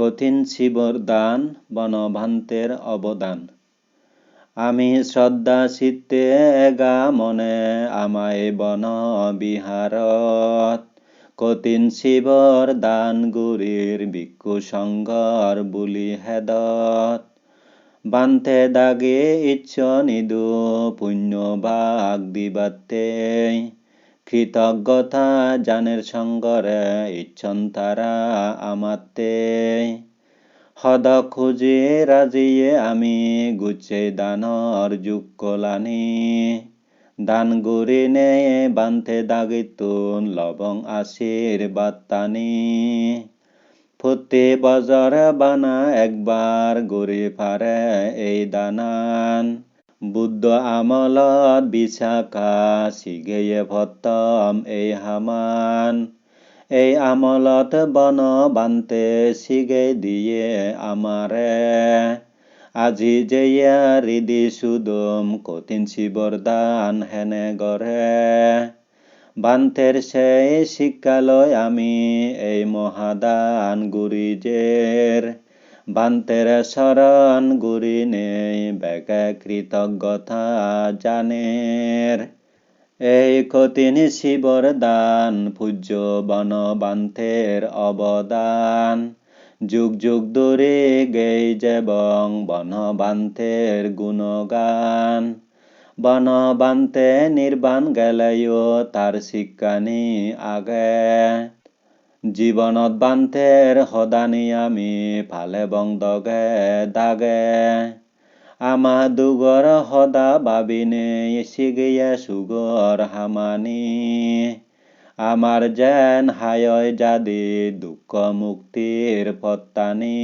কঠিন শিবর দান বনভান্তের অবদান। আমি শ্রদ্ধা চিত্তে এগা মনে, আমায় বন বিহাৰত কঠিন শিৱৰ দান গুৰিৰ বিকু সংঘৰ বুলি হেদত। বান্তে দাগে ইচ্ছ নিদু পুণ্য ভাগ দিবাতে কৃতজ্ঞতা জানের সঙ্গরে ইচ্ছন তারা আমাতে। সদ খুঁজে রাজিয়ে আমি গুছে দানর যুগ কলানি দান গুৰি নে বান্তে দাগিতুন লবং আসির বাত্তানি প্রতি বছর বানা একবার ঘুরি পারে এই দানান। বুদ্ধ আমলত বিশাখা শিগেয়ে ভত্তম এই হামান। এই আমলত বন বান্তে শিগে দিয়ে আমারে। আজি যেয়া হৃদি সুদম, কঠিন শিবর দান হেনে গড়ে। বান্তের সেই শিক্ষালয় আমি, এই মহাদান গুরিজের। বান্তের শরণ গুরি নেই বেগে কৃতজ্ঞতা জানের। এই কঠিন শিবর দান পূজ্য বন বান্তের অবদান। যুগ যুগ ধরে গেই যেবং বন বান্তের গুণগান। বন বান্তে নির্বাণ গেলেও তার শিক্ষানি আগে। জীৱনত বান্তেৰ সদানি আমি ফালে বং দগে। দাগে আমা দুগর সদা বাবিনে সিগিয়ে সুগর হামানি। আমার যেন হায় জাদি দুঃখ মুক্তির পত্তানি।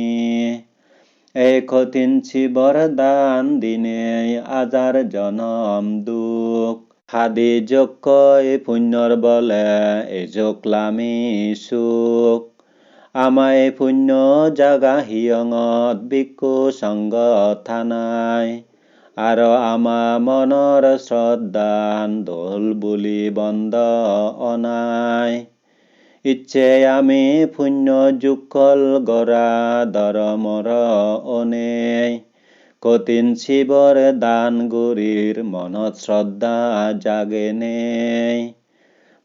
এই কঠিন শিবর দান দিনে আজার জনম দুখ। হাদি যক্ষই পুণ্যর বলে এজকলামি সুখ আমায় পুণ্য জাগা হিয়ঙত বিকু সংগ থানাই আৰু আমা মনৰ শ্ৰদ্ধান দোল বুলি বন্ধ অনাই। ইচ্ছে আমি পুণ্য জুকল গৰা দৰমৰ অনেই। কঠিন শিৱৰ দান গুৰিৰ মনত শ্ৰদ্ধা জাগে নেই।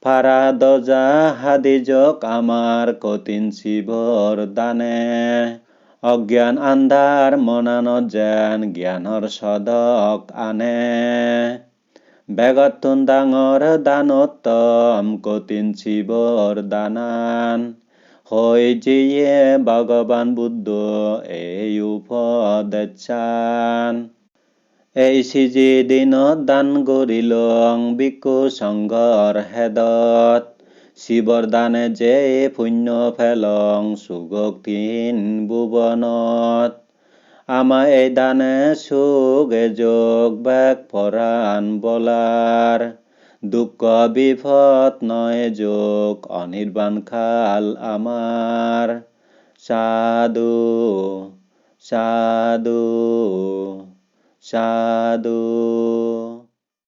ফাৰা দজা হাদিজক আমাৰ কঠিন শিৱৰ দানে। অজ্ঞান আন্ধাৰ মনানত যেন জ্ঞানৰ সদক আনে। বেগতুন ডাঙৰ দানোত্তম কঠিন শিৱৰ দানান। হৈ যিয়ে ভগৱান বুদ্ধ, এই উপদেশান এই সিজি দিনত দান কৰিলং বিকু সংঘৰ হেদত। শিৱৰ দানে যে পুণ্য ফেলং, সুগক তিন ভুৱনত আমা এই দানে সুগে যোগ বেগ পৰাণ বলাৰ দুঃখ বিপদ নয় যোগ অনির্বাণ খাল আমার। সাধু সাধু সাধু।